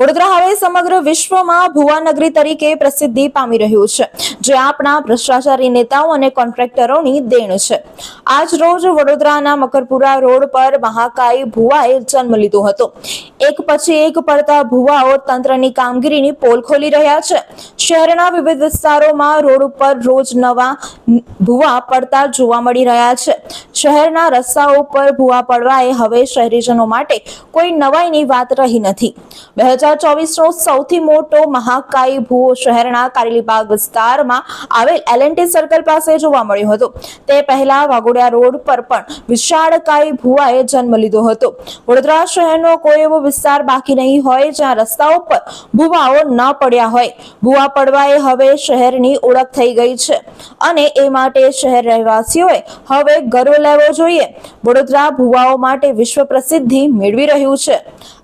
વડોદરા હવે સમગ્ર વિશ્વમાં ભુવાનગરી તરીકે પ્રસિદ્ધિ પામી રહ્યું છે, જે આપણા ભ્રષ્ટાચારી નેતાઓ અને કોન્ટ્રાક્ટરોની દેણ છે. આજ રોજ વડોદરાના મકરપુરા રોડ પર મહાકાય ભુવાએ જન્મ લીધો હતો. એક પછી એક પડતા ભુવાઓ તંત્રની કામગીરીની પોલ ખોલી રહ્યા છે. શહેરના વિવિધ વિસ્તારોમાં રોડ ઉપર રોજ નવા ભુવા પડતા જોવા મળી રહ્યા છે. શહેરના રસ્તાઓ ઉપર ભુવા પડવાએ હવે શહેરીજનો માટે કોઈ નવાઈની વાત રહી નથી. બે મોટો મહાકાય વિસ્તારમાં આવેલ એલએનટી સર્કલ વાઘોડિયા રોડ પર પણ વિશાળકાય જન્મ લીધો હતો. વડોદરા શહેરનો કોઈ એવો વિસ્તાર બાકી નહીં હોય જ્યાં રસ્તાઓ પર ભુવાઓ ન પડ્યા હોય. ભુવા પડવાએ હવે શહેરની ઓળખ થઈ ગઈ છે અને એ માટે શહેર રહેવાસીઓએ હવે ગર્વ લેવો જોઈએ. વડોદરા ભુવાઓ માટે વિશ્વ પ્રસિદ્ધિ મેળવી રહ્યું છે.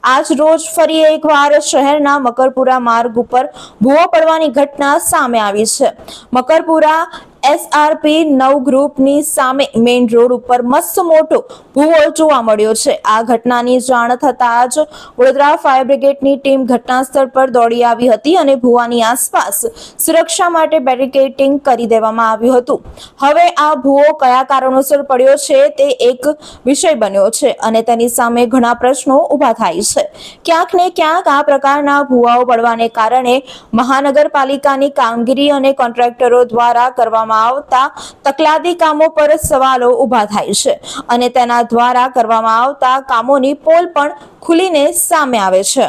આજ રોજ ફરી એકવાર શહેરના મકરપુરા માર્ગ ઉપર ભૂવો પડવાની ઘટના સામે આવી છે. મકરપુરા એસઆરપી નવ ગ્રુપની સામે મેઇન રોડ ઉપર મસ્ત મોટો ભૂવો જોવા મળ્યો છે. આ ઘટનાની જાણ થતાં જ વડોદરા ફાયર બ્રિગેડની ટીમ ઘટના સ્થળ પર દોડી આવી હતી અને ભૂવાની આસપાસ સુરક્ષા માટે બેરિકેડિંગ કરી દેવામાં આવ્યું હતું. હવે આ ભૂવો કયા કારણોસર પડ્યો છે તે એક વિષય બન્યો છે અને તેની સામે ઘણા પ્રશ્નો ઊભા થાય છે. ક્યાંક ને ક્યાંક આ પ્રકારના ભૂવાઓ પડવાને કારણે મહાનગરપાલિકાની કામગીરી અને કોન્ટ્રાક્ટરો દ્વારા કરવામાં આવતા તકલાદી કામો પર સવાલો ઊભા થાય છે અને તેના દ્વારા કરવામાં આવતા કામોની પોલ પણ ખુલીને સામે આવે છે.